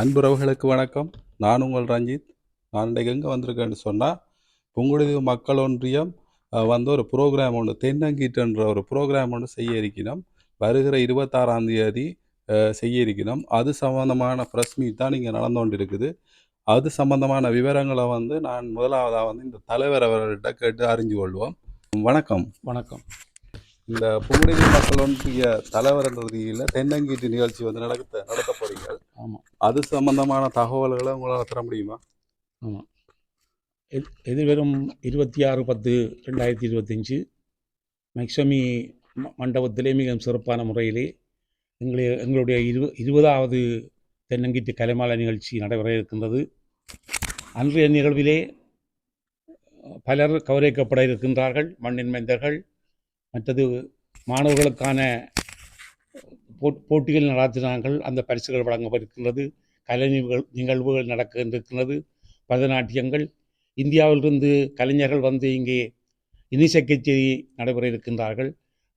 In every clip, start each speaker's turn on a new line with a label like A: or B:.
A: அன்புறவுகளுக்கு வணக்கம். நான் உங்கள் ரஞ்சித். நான் இன்றைக்கு எங்கே வந்திருக்கேன்னு சொன்னால் புங்குடுதீவு மக்கள் ஒன்றியம் வந்து ஒரு ப்ரோக்ராம் ஒன்று தென்னங்கீட்டுன்ற ஒரு ப்ரோக்ராம் ஒன்று செய்ய இருக்கிறோம். வருகிற இருபத்தாறாம் தேதி செய்ய இருக்கிறோம். அது சம்மந்தமான ப்ரெஸ் மீட் தான் இங்கே நடந்து கொண்டு இருக்குது அது சம்பந்தமான விவரங்களை வந்து நான் முதலாவதாக வந்து இந்த தலைவர் அவர்கள்ட்ட கேட்டு அறிஞ்சு கொள்வோம். வணக்கம்.
B: வணக்கம்.
A: இந்த புங்குடுதீவு மக்கள் ஒன்றிய தலைவர் ரீதியில் தென்னங்கீட்டு நிகழ்ச்சி வந்து நடத்த நடத்த போறீங்க.
B: ஆமாம்
A: அது சம்பந்தமான தகவல்களை உங்களால் தர முடியுமா?
B: ஆமாம் எது எதிர்வரும் இருபத்தி ஆறு பத்து ரெண்டாயிரத்தி இருபத்தஞ்சி மேக்ஸமி மண்டபத்திலே மிக சிறப்பான முறையிலே எங்களை எங்களுடைய இரு இருபதாவது தென்னங்கீட்டு கலைமால நிகழ்ச்சி நடைபெற இருக்கின்றது. அன்றைய நிகழ்விலே பலர் கௌரவிக்கப்பட இருக்கின்றார்கள். மண்ணின் மைந்தர்கள் மற்றது மாணவர்களுக்கான போட்டிகள் நடத்தினார்கள். அந்த பரிசுகள் வழங்கப்பட்டிருக்கின்றது கலை நிகழ் நிகழ்வுகள் நடக்க பரதநாட்டியங்கள். இந்தியாவிலிருந்து கலைஞர்கள் வந்து இங்கே இனிசை கச்சேரி நடைபெற இருக்கின்றார்கள்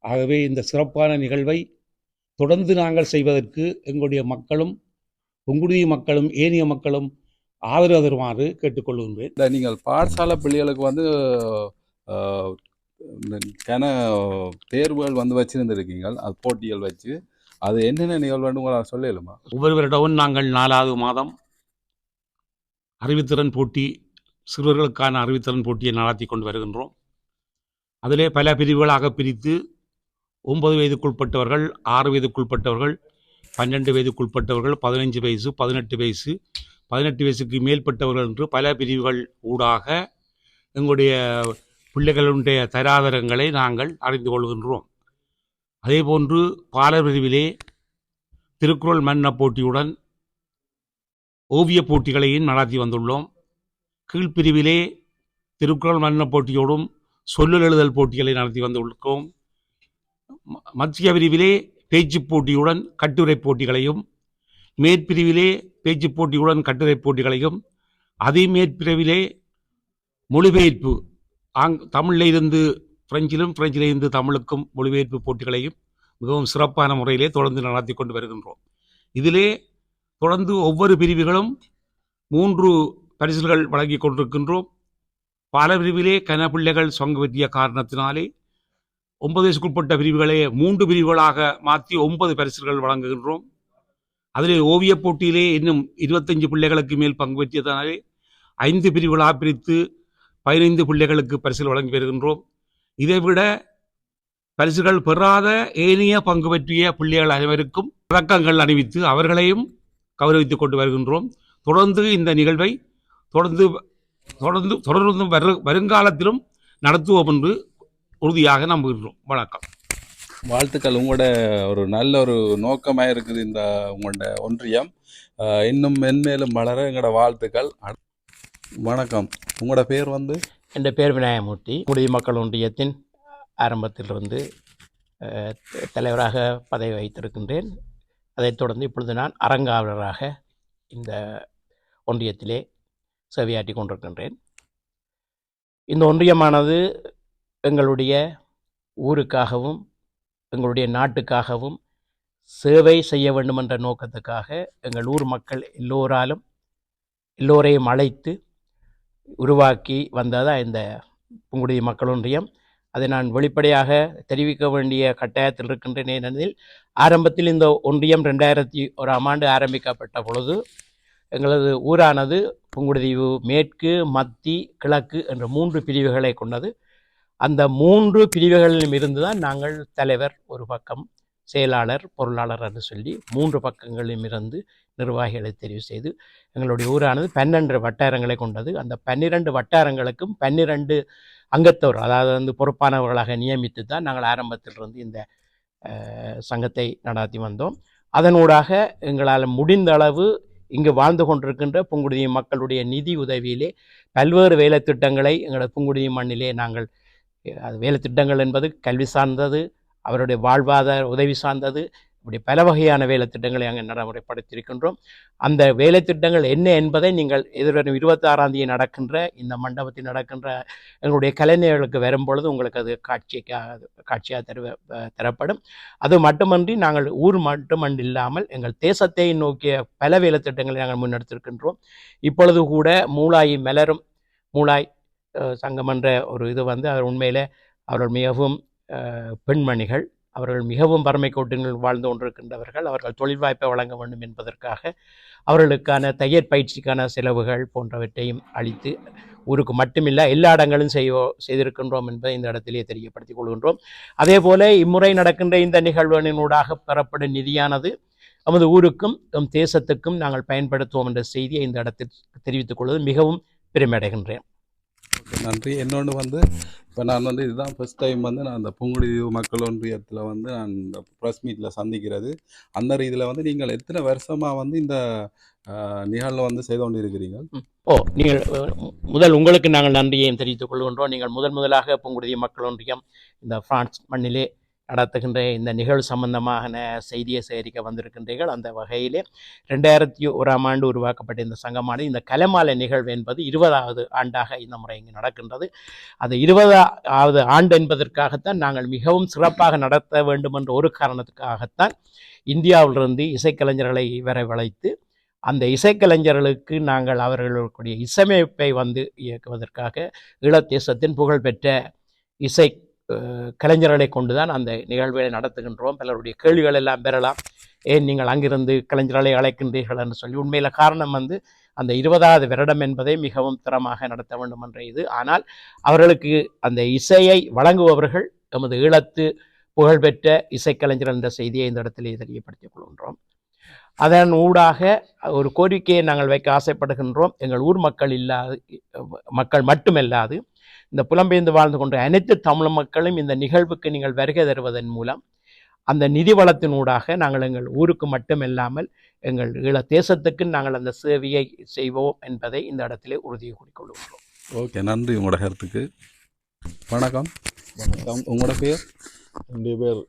B: ஆகவே இந்த சிறப்பான நிகழ்வை தொடர்ந்து நாங்கள் செய்வதற்கு எங்களுடைய மக்களும் புங்குடுதி மக்களும் ஏனைய மக்களும் ஆதரவு தருமாறு கேட்டுக்கொள்கின்றேன்.
A: இல்லை நீங்கள் பாடசாலை பிள்ளைகளுக்கு வந்து கன தேர்வுகள் வந்து வச்சுருந்துருக்கீங்க அது போட்டிகள் வச்சு அது என்னென்ன நிகழ்வுன்னு உங்களால் சொல்லலுமா
B: ஒவ்வொரு வருடமும் நாங்கள் நாலாவது மாதம் அறிவுத்திறன் போட்டி சிறுவர்களுக்கான அறிவுத்திறன் போட்டியை நடாத்தி கொண்டு வருகின்றோம். அதிலே பல பிரிவுகளாக பிரித்து ஒன்பது வயதுக்குட்பட்டவர்கள் ஆறு வயதுக்குட்பட்டவர்கள் பன்னெண்டு வயதுக்குட்பட்டவர்கள் பதினைஞ்சு வயசு பதினெட்டு வயசு பதினெட்டு வயசுக்கு மேற்பட்டவர்கள் என்று பல பிரிவுகள் ஊடாக எங்களுடைய பிள்ளைகளுடைய தராதரங்களை நாங்கள் அறிந்து கொள்கின்றோம். அதேபோன்று பாலர் பிரிவிலே திருக்குறள் மன்ன போட்டியுடன் ஓவியப் போட்டிகளையும் நடத்தி வந்துள்ளோம். கீழ்ப்பிரிவிலே திருக்குறள் மன்ன போட்டியோடும் சொல்லல் எழுதல் போட்டிகளை நடத்தி வந்துள்ளோம். ம- மத்திய பிரிவிலே பேச்சுப் போட்டியுடன் கட்டுரை போட்டிகளையும் மேற்பிரிவிலே பேச்சுப் போட்டியுடன் கட்டுரை போட்டிகளையும் அதே மேற்பிரிவிலே மொழிபெயர்ப்பு ஆங் தமிழில் இருந்து பிரெஞ்சிலும் பிரெஞ்சில் இருந்து தமிழுக்கும் மொழிபெயர்ப்பு போட்டிகளையும் மிகவும் சிறப்பான முறையிலே தொடர்ந்து நடத்தி கொண்டு வருகின்றோம். இதிலே தொடர்ந்து ஒவ்வொரு பிரிவுகளும் மூன்று பரிசுகள் வழங்கி கொண்டிருக்கின்றோம். பல பிரிவிலே கனப்பிள்ளைகள் சொங்க வெற்றிய காரணத்தினாலே ஒன்பது வயசுக்குட்பட்ட பிரிவுகளே மூன்று பிரிவுகளாக மாற்றி ஒன்பது பரிசுகள் வழங்குகின்றோம். அதிலே ஓவியப் போட்டியிலே இன்னும் இருபத்தஞ்சு பிள்ளைகளுக்கு மேல் பங்கு பெற்றியதனாலே ஐந்து பிரிவுகளாக பிரித்து பதினைந்து பிள்ளைகளுக்கு பரிசுகள் வழங்கி வருகின்றோம். இதைவிட பரிசுகள் பெறாத ஏனைய பங்கு பற்றிய பிள்ளைகள் அனைவருக்கும் பதக்கங்கள் அணிவித்து அவர்களையும் கௌரவித்துக் கொண்டு வருகின்றோம். தொடர்ந்து இந்த நிகழ்வை தொடர்ந்து தொடர்ந்து தொடர்ந்து வரு வருங்காலத்திலும் நடத்துவோம் என்று உறுதியாக நம்புகின்றோம். வணக்கம்.
A: வாழ்த்துக்கள். உங்களோட ஒரு நல்ல ஒரு நோக்கமாக இருக்குது இந்த உங்களோட ஒன்றியம். இன்னும் மென்மேலும் வளர எங்களோட வாழ்த்துக்கள். வணக்கம். உங்களோட பேர் வந்து?
C: என்ற பேர் விநாயகமூர்த்தி குடி மக்கள் ஒன்றியத்தின் ஆரம்பத்திலிருந்து தலைவராக பதவி வைத்திருக்கின்றேன். அதைத் தொடர்ந்து இப்பொழுது நான் அறங்காவலராக இந்த ஒன்றியத்திலே சேவையாற்றி கொண்டிருக்கின்றேன். இந்த ஒன்றியமானது எங்களுடைய ஊருக்காகவும் எங்களுடைய நாட்டுக்காகவும் சேவை செய்ய வேண்டும் என்ற நோக்கத்துக்காக எங்கள் ஊர் மக்கள் எல்லோராலும் எல்லோரையும் அழைத்து உருவாக்கி வந்ததாக இந்த புங்குடி மக்கள் ஒன்றியம் அதை நான் வெளிப்படையாக தெரிவிக்க வேண்டிய கட்டாயத்தில் இருக்கின்றேன் ஏனெனில் ஆரம்பத்தில் இந்த ஒன்றியம் ரெண்டாயிரத்தி ஓராம் ஆண்டு ஆரம்பிக்கப்பட்ட பொழுது எங்களது ஊரானது புங்குடுதீவு மேற்கு மத்தி கிழக்கு என்ற மூன்று பிரிவுகளை கொண்டது. அந்த மூன்று பிரிவுகளிலும் இருந்து தான் நாங்கள் தலைவர் ஒரு பக்கம். செயலாளர் பொருளாளர் என்று சொல்லி மூன்று பக்கங்களிலும் இருந்து நிர்வாகிகளை தெரிவு செய்து எங்களுடைய ஊரானது பன்னெண்டு வட்டாரங்களை கொண்டது. அந்த பன்னிரண்டு வட்டாரங்களுக்கும் பன்னிரண்டு அங்கத்தவர் அதாவது வந்து பொறுப்பானவர்களாக நியமித்து தான் நாங்கள் ஆரம்பத்திலிருந்து இந்த சங்கத்தை நடாத்தி வந்தோம். அதனூடாக எங்களால் முடிந்த அளவு இங்கு வாழ்ந்து கொண்டிருக்கின்ற புங்குடுதி மக்களுடைய நிதி உதவியிலே பல்வேறு வேலை திட்டங்களை எங்களது புங்குடுதி மண்ணிலே நாங்கள் அது வேலை திட்டங்கள் என்பது கல்வி சார்ந்தது அவருடைய வாழ்வாதார உதவி சார்ந்தது. இப்படி பல வகையான வேலை திட்டங்களை அங்கே நடைமுறைப்படுத்தியிருக்கின்றோம். அந்த வேலை திட்டங்கள் என்ன என்பதை நீங்கள் எதிர்வரும் இருபத்தாறாம் தேதி நடக்கின்ற இந்த மண்டபத்தில் நடக்கின்ற எங்களுடைய கலைஞர்களுக்கு வரும்பொழுது உங்களுக்கு அது காட்சிக்காக காட்சியாக தருவ தரப்படும். அது மட்டுமன்றி நாங்கள் ஊர் மட்டுமன்று இல்லாமல் எங்கள் தேசத்தை நோக்கிய பல வேலை திட்டங்களை நாங்கள் முன்னெடுத்திருக்கின்றோம். இப்பொழுது கூட மூலாய் மலரும் மூளாய் சங்கம் என்ற ஒரு இது வந்து அவர் உண்மையில் அவர்கள் மிகவும் பெண்மணிகள் அவர்கள் மிகவும் வறுமை கோட்டினில் வாழ்ந்து கொண்டிருக்கின்றவர்கள் அவர்கள் தொழில் வாய்ப்பை வழங்க வேண்டும் என்பதற்காக அவர்களுக்கான தையற் பயிற்சிக்கான செலவுகள் போன்றவற்றையும் அளித்து ஊருக்கு மட்டுமில்லை எல்லா இடங்களும் செய்ய செய்திருக்கின்றோம் என்பதை இந்த இடத்திலே தெரியப்படுத்திக் கொள்கின்றோம். அதே போல இம்முறை நடக்கின்ற இந்த நிகழ்வினூடாக பெறப்படும் நிதியானது நமது ஊருக்கும் நம் தேசத்துக்கும் நாங்கள் பயன்படுத்துவோம் என்ற செய்தியை இந்த இடத்தில் தெரிவித்துக் கொள்வது மிகவும் பெருமையடைகின்றேன்
A: ஓகே நன்றி. இன்னொன்று வந்து இப்போ நான் வந்து இதுதான் ஃபஸ்ட் டைம் வந்து நான் அந்த புங்குடி மக்கள் ஒன்றியத்தில் வந்து நான் இந்த ப்ரெஸ் மீட்டில் சந்திக்கிறது. அந்த ரீதியில் வந்து நீங்கள் எத்தனை வருஷமாக வந்து இந்த நிகழ்வு வந்து செய்து கொண்டு இருக்கிறீங்க
C: ஓ நீங்கள் முதல் உங்களுக்கு நாங்கள் நன்றியையும் தெரிவித்துக் கொள்கின்றோம். நீங்கள் முதன் முதலாக புங்குடுதி மக்கள் ஒன்றியம் இந்த பிரான்ஸ் மண்ணிலே நடத்துகின்ற இந்த நிகழ்வு சம்பந்தமான செய்தியை சேகரிக்க வந்திருக்கின்றீர்கள். அந்த வகையிலே ரெண்டாயிரத்தி ஓராம் ஆண்டு உருவாக்கப்பட்ட இந்த சங்கமானது இந்த கலைமாலை நிகழ்வு என்பது இருபதாவது ஆண்டாக இந்த முறை இங்கு நடக்கின்றது. அது இருபதாவது ஆண்டு என்பதற்காகத்தான் நாங்கள் மிகவும் சிறப்பாக நடத்த வேண்டும் என்ற ஒரு காரணத்துக்காகத்தான் இந்தியாவிலிருந்து இசைக்கலைஞர்களை வரவழைத்து அந்த இசைக்கலைஞர்களுக்கு நாங்கள் அவர்களுடைய இசையமைப்பை வந்து இயக்குவதற்காக ஈழத்தேசத்தின் புகழ்பெற்ற இசை அஹ், கலைஞர்களை கொண்டுதான் அந்த நிகழ்வுகளை நடத்துகின்றோம். பலருடைய கேள்விகள் எல்லாம் பெறலாம். ஏன் நீங்கள் அங்கிருந்து கலைஞர்களை அழைக்கின்றீர்கள் என்று சொல்லி உண்மையில் காரணம் வந்து அந்த இருபதாவது வருடம் என்பதை மிகவும் திறமாக நடத்த வேண்டும் என்ற இது. ஆனால் அவர்களுக்கு அந்த இசையை வழங்குபவர்கள் எமது ஈழத்து புகழ்பெற்ற இசைக்கலைஞர் என்ற செய்தியை இந்த இடத்திலே தெரியப்படுத்திக் கொள்கின்றோம். அதன் ஊடாக ஒரு கோரிக்கையை நாங்கள் வைக்க ஆசைப்படுகின்றோம். எங்கள் ஊர் மக்கள் இல்லாது மக்கள் மட்டுமல்லாது இந்த புலம்பெயர்ந்து வாழ்ந்து கொண்ட அனைத்து தமிழ் மக்களும் இந்த நிகழ்வுக்கு நீங்கள் வருகை தருவதன் மூலம் அந்த நிதி வளத்தினூடாக நாங்கள் எங்கள் ஊருக்கு மட்டுமில்லாமல் எங்கள் ஈழ தேசத்துக்கு நாங்கள் அந்த சேவையை செய்வோம் என்பதை இந்த இடத்திலே உறுதியை கூறிக்கொள்கின்றோம்.
A: ஓகே நன்றி உங்களோட கருத்துக்கு. வணக்கம்.
D: வணக்கம்.
A: உங்களோட பேர்
D: என்னுடைய பேர்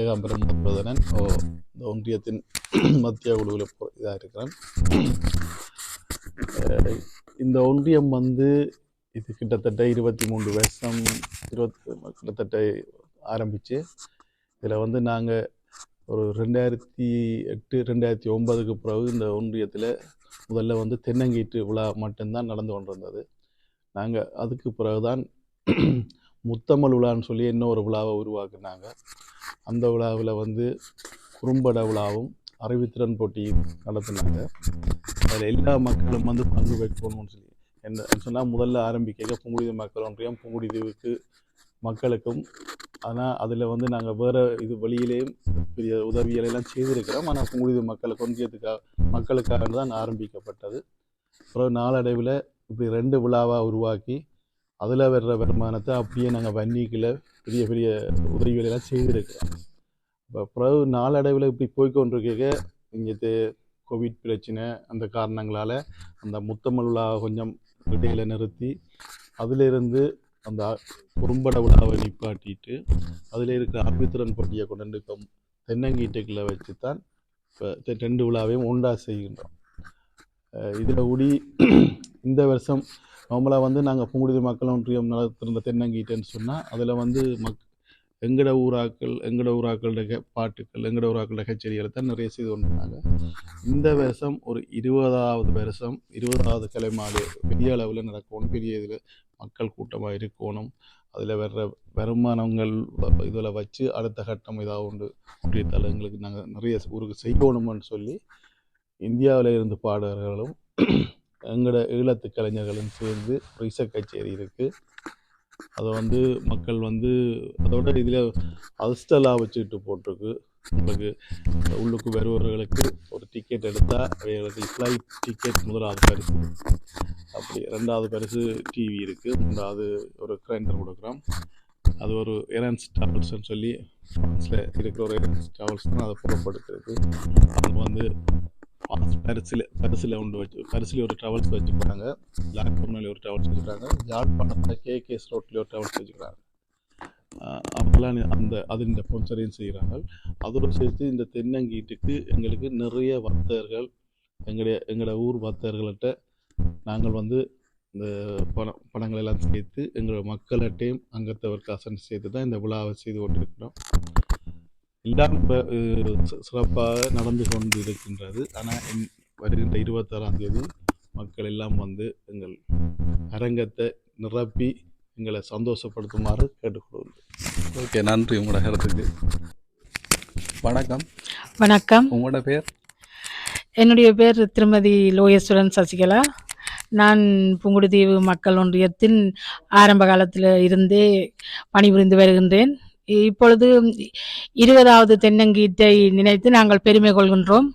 D: ஏகாம்பரம் மத்வதனன் ஓ இந்த ஒன்றியத்தின் மத்திய குழுவில் இதாக இருக்கிறேன் இந்த ஒன்றியம் வந்து இது கிட்டத்தட்ட இருபத்தி மூன்று வருஷம் இருபத்தி கிட்டத்தட்ட ஆரம்பித்து இதில் வந்து நாங்கள் ஒரு ரெண்டாயிரத்தி எட்டு ரெண்டாயிரத்தி ஒன்பதுக்கு பிறகு இந்த ஒன்றியத்தில் முதல்ல வந்து தென்னங்கீற்று விழா மட்டும்தான் நடந்து கொண்டிருந்தது. நாங்கள் அதுக்கு பிறகுதான் முத்தமல் விழான்னு சொல்லி இன்னொரு விழாவை உருவாக்குனாங்க. அந்த விழாவில் வந்து குறும்பட விழாவும் அறிவுத்திறன் போட்டியும் நடத்தினாங்க. அதில் எல்லா மக்களும் வந்து பங்கு பெற்றணும்னு சொல்லி என்ன சொன்னால் முதல்ல ஆரம்பிக்க புங்குடி மக்கள் ஒன்றியம் புங்குடிதீவுக்கு மக்களுக்கும் ஆனால் அதில் வந்து நாங்கள் வேறு இது வழியிலேயும் பெரிய உதவிகளெல்லாம் செய்திருக்கிறோம். ஆனால் புங்குடி மக்களுக்கு ஒன்றியத்துக்காக மக்களுக்காக தான் ஆரம்பிக்கப்பட்டது. அப்புறம் நாளடைவில் இப்படி ரெண்டு விழாவாக உருவாக்கி அதில் வர்ற வருமானத்தை அப்படியே நாங்கள் வன்னிக்கில் பெரிய பெரிய உதவிகளை எல்லாம் செய்திருக்கிறோம். இப்போ பிறகு நாளடைவில் இப்படி போய்கொண்டிருக்க இங்கே கோவிட் பிரச்சனை அந்த காரணங்களால் அந்த முத்தமிழ் விழா கொஞ்சம் இடையில நிறுத்தி அதிலிருந்து அந்த குறும்பட விழாவை நிப்பாட்டிட்டு அதில் இருக்கிற அறிவுத்திறன் போட்டியை கொண்டு வந்து இப்போ வச்சு தான் இப்போ ரெண்டு விழாவையும் உண்டா செய்கின்றோம். இதில் கூடி இந்த வருஷம் நம்மளை வந்து நாங்கள் புங்குடுதி மக்கள் ஒன்றியம் நடத்திருந்த தென்னங்கீட்டுன்னு சொன்னால் அதில் வந்து மக் எங்கட ஊராக்கள் எங்கட ஊராக்களோட பாட்டுக்கள் எங்கட ஊராக்களோட கச்சேரிகளை தான் நிறைய செய்து கொண்டிருந்தாங்க. இந்த வருஷம் ஒரு இருபதாவது வருஷம் இருபதாவது கலைமாடு பெரிய அளவில் நடக்கணும் பெரிய இதில் மக்கள் கூட்டமாக இருக்கணும். அதில் வர்ற வருமானங்கள் இதில் வச்சு அடுத்த கட்டம் ஏதாவது உண்டு ஒன்றிய தலங்களுக்கு நாங்கள் நிறைய ஊருக்கு செய்யணும்னு சொல்லி இந்தியாவில் இருந்து பாடகர்களும் எங்களோட ஈழத்து கலைஞர்களும் சேர்ந்து ஒரு இசை கச்சேரி இருக்குது அதை வந்து மக்கள் வந்து அதோட இதில் அல்ஸ்டலாக வச்சுக்கிட்டு போட்டிருக்கு. உங்களுக்கு உள்ளுக்கு வருபவர்களுக்கு ஒரு டிக்கெட் எடுத்தால் அவைகளுக்கு ஃப்ளைட் டிக்கெட் முதலாவது பரிசு. அப்படி ரெண்டாவது பரிசு டிவி இருக்குது மூன்றாவது ஒரு கிரைண்டர் கொடுக்குறோம். அது ஒரு எரன்ஸ் ட்ராவல்ஸ்னு சொல்லி ஃப்ரான்ஸில் இருக்கிற ஒரு எரன்ஸ் ட்ராவல்ஸ் தான் அதை புறப்படுத்துறது அவங்க வந்து பரிசில் பரிசில் ஒன்று வச்சு பரிசில் ஒரு ட்ராவல்ஸ் வச்சுக்கிறாங்க லாக்டவுனில் ஒரு ட்ராவல்ஸ் வச்சுக்கிறாங்க யாழ்ப்பாணத்தில் கேகேஎஸ் ரோட்லேயே ஒரு ட்ராவல்ஸ் வச்சுக்கிறாங்க அப்பெல்லாம் அந்த அது இந்த ஸ்பான்சரையும் செய்கிறாங்க அதோடு சேர்த்து இந்த தென்னங்கீட்டுக்கு எங்களுக்கு நிறைய வர்த்தகர்கள் எங்களுடைய எங்களோட ஊர் வர்த்தகர்கள்ட்ட நாங்கள் வந்து இந்த பணம் பணங்கள் எல்லாம் சேர்த்து எங்களோட மக்கள்கிட்டையும் அங்கத்தவர் காசன் சேர்த்து தான் இந்த விழாவை செய்து கொண்டிருக்கிறோம். எல்லாம் இப்போ சிறப்பாக நடந்து கொண்டு இருக்கின்றது ஆனால் வருகின்ற இருபத்தாறாம் தேதி மக்கள் எல்லாம் வந்து எங்கள் அரங்கத்தை நிரப்பி எங்களை சந்தோஷப்படுத்துமாறு கேட்டுக்கொள்கிறோம்.
A: ஓகே நன்றி. உங்களோட கருத்துக்கு வணக்கம்.
E: வணக்கம்.
A: உங்களோட பேர்?
E: என்னுடைய பேர் திருமதி லோயேஸ்வரன் சசிகலா. நான் புங்குடுதீவு மக்கள் ஒன்றியத்தின் ஆரம்ப காலத்தில் இருந்தே பணிபுரிந்து வருகின்றேன். இப்பொழுது இருபதாவது தென்னங்கீட்டை நினைத்து நாங்கள் பெருமை கொள்கின்றோம்.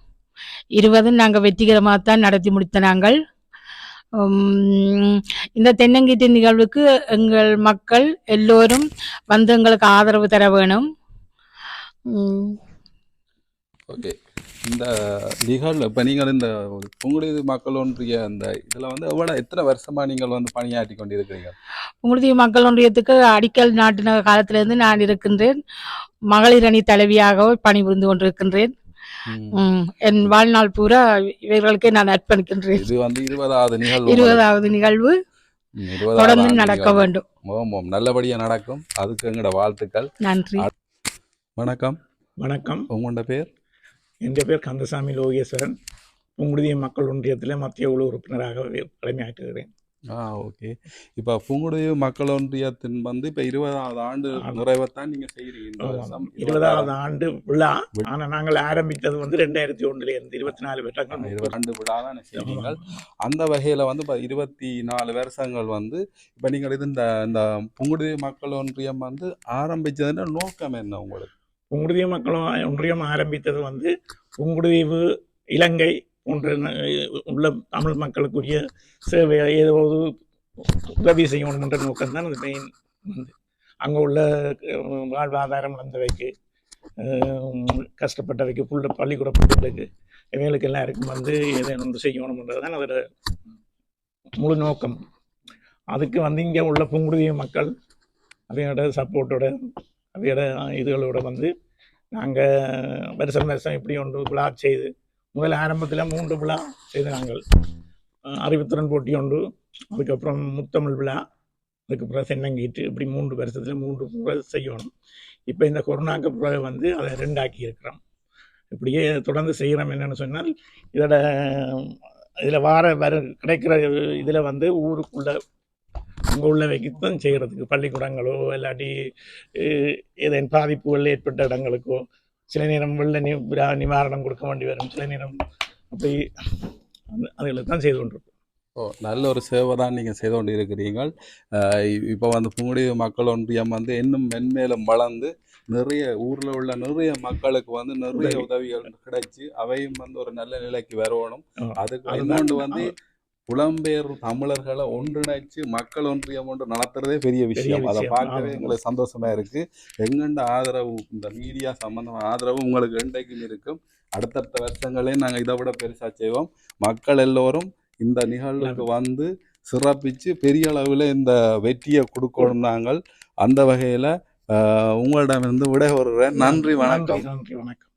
E: இருபது நாங்கள் வெற்றிகரமாக தான் நடத்தி முடித்த நாங்கள். இந்த தென்னங்கீட்டு நிகழ்வுக்கு எங்கள் மக்கள் எல்லோரும் வந்து எங்களுக்கு ஆதரவு தர வேணும்.
A: ஓகே. இந்த நிகழ்வு இப்போ நீங்கள் இந்த புங்குடுதீவு மக்கள் ஒன்றிய அந்த இதில் வந்து எவ்வளோ எத்தனை வருஷமா நீங்கள் வந்து பணியாற்றி கொண்டிருக்கிறீங்க
E: உங்களுடைய மக்கள் ஒன்றியத்துக்கு அடிக்கல் நாட்டின காலத்திலிருந்து நான் இருக்கின்றேன். மகளிர் அணி தலைவியாக பணிபுரிந்து கொண்டிருக்கின்றேன். என் வாழ்நாள் பூரா இவர்களுக்கே நான் அர்ப்பணிக்கின்றேன்.
A: இது வந்து இருபதாவது நிகழ்வு
E: இருபதாவது நிகழ்வு தொடர்ந்து நடக்க. வேண்டும்.
A: ஓம் ஓம். நல்லபடியாக நடக்கும். அதுக்கு எங்களோட வாழ்த்துக்கள்.
E: நன்றி.
A: வணக்கம்.
F: வணக்கம்.
A: உங்களோட பேர்?
F: என் பேர் கந்தசாமி லோகேஸ்வரன். புங்குடுதிய மக்கள் ஒன்றியத்தில் மத்திய குழு உறுப்பினராக கடமையாற்றுகிறேன்
A: ஆ ஓகே. இப்போ புங்குடுதீவு மக்கள் ஒன்றியத்தின் வந்து இப்போ இருபதாவது ஆண்டு
F: ஆமா.
A: நிறைவைத்தான் இந்த வருஷம்
F: இருபதாவது ஆண்டு விழா. ஆனால் நாங்கள் ஆரம்பித்தது வந்து ரெண்டாயிரத்தி ஒன்றுல இருந்து இருபத்தி நாலு வருடங்கள்
A: இருபது ஆண்டு விழா தான் செய்வீங்கள் அந்த வகையில் வந்து இப்போ இருபத்தி நாலு வருஷங்கள் வந்து இப்போ நீங்கள் இது இந்த இந்த புங்குடுதீவு மக்கள் ஒன்றியம் வந்து ஆரம்பிச்சதுன்ற நோக்கம் என்ன உங்களுக்கு?
F: புங்குடுதிய மக்கள் ஒன்றியம் ஆரம்பித்தது வந்து புங்குடுதீவு இலங்கை ஒன்று உள்ள தமிழ் மக்களுக்குரிய சேவை ஏதாவது உதவி செய்யணும் என்ற நோக்கம் தான் அது மெயின் வந்து. அங்கே உள்ள வாழ்வாதாரம் வந்தவைக்கு கஷ்டப்பட்டவைக்கு புள்ள பள்ளிக்கூட பிள்ளைகளுக்கு இவங்களுக்கு எல்லாருக்கும் வந்து எதை ஒன்று செய்யணுன்றது தான் அதோட முழு நோக்கம். அதுக்கு வந்து இங்கே உள்ள புங்குடுதிய மக்கள் அவையோட சப்போர்ட்டோட அவையோட இதுகளோட வந்து நாங்கள் வருஷம் வருஷம் இப்படி ஒன்று விழா செய்து முதல் ஆரம்பத்தில் மூன்று விழா செய்து நாங்கள் அறிவுத்திறன் போட்டி ஒன்று அதுக்கப்புறம் முத்தமிழ் விழா. அதுக்கப்புறம் சென்னங்கீட்டு இப்படி மூன்று வருஷத்தில் மூன்று முறை செய்யணும். இப்போ இந்த கொரோனாக்கு பிறகு வந்து அதை ரெண்டாக்கி இருக்கிறோம். இப்படியே தொடர்ந்து செய்கிறோம் என்னென்னு சொன்னால் இதோட இதில் வார வர கிடைக்கிற இதில் வந்து ஊருக்குள்ள அங்கே உள்ள வைக்கத்தான் செய்கிறதுக்கு பள்ளிக்கூடங்களோ இல்லாட்டி ஏதேன் பாதிப்புகள் ஏற்பட்ட இடங்களுக்கோ சில நேரம் வெள்ள நி விரா- நிவாரணம் கொடுக்க வேண்டி வரும். சில நேரம் அப்படி அதுகளை தான் செய்து கொண்டிருக்கோம்
A: ஓ நல்ல ஒரு சேவை தான் நீங்கள் செய்து கொண்டு இருக்கிறீர்கள் இப்போ வந்து புங்குடுதீவு மக்கள் ஒன்றியம் வந்து இன்னும் மென்மேலும் வளர்ந்து நிறைய ஊரில் உள்ள நிறைய மக்களுக்கு வந்து நிறைய
F: உதவி.
A: உதவிகள் கிடைச்சி அவையும் வந்து ஒரு நல்ல நிலைக்கு வரணும் அதுக்கு இன்னொன்று வந்து புலம்பெயர் தமிழர்களை ஒன்றிணைச்சு மக்கள் ஒன்றியம் ஒன்று நடத்துறதே பெரிய விஷயம். அதை. பார்க்கவே. எங்களுக்கு சந்தோஷமா இருக்கு. எங்கண்ட ஆதரவு இந்த மீடியா சம்பந்தமான ஆதரவு உங்களுக்கு என்றைக்கும் இருக்கும். அடுத்தடுத்த வருஷங்களே நாங்கள் இதை விட பெருசா செய்வோம். மக்கள் எல்லோரும் இந்த நிகழ்வுக்கு வந்து சிறப்பிச்சு பெரிய அளவில் இந்த வெற்றியை கொடுக்கணும் நாங்கள். அந்த வகையில் உங்களிடமிருந்து விடை வருகிறேன் நன்றி வணக்கம்.
F: நன்றி வணக்கம்.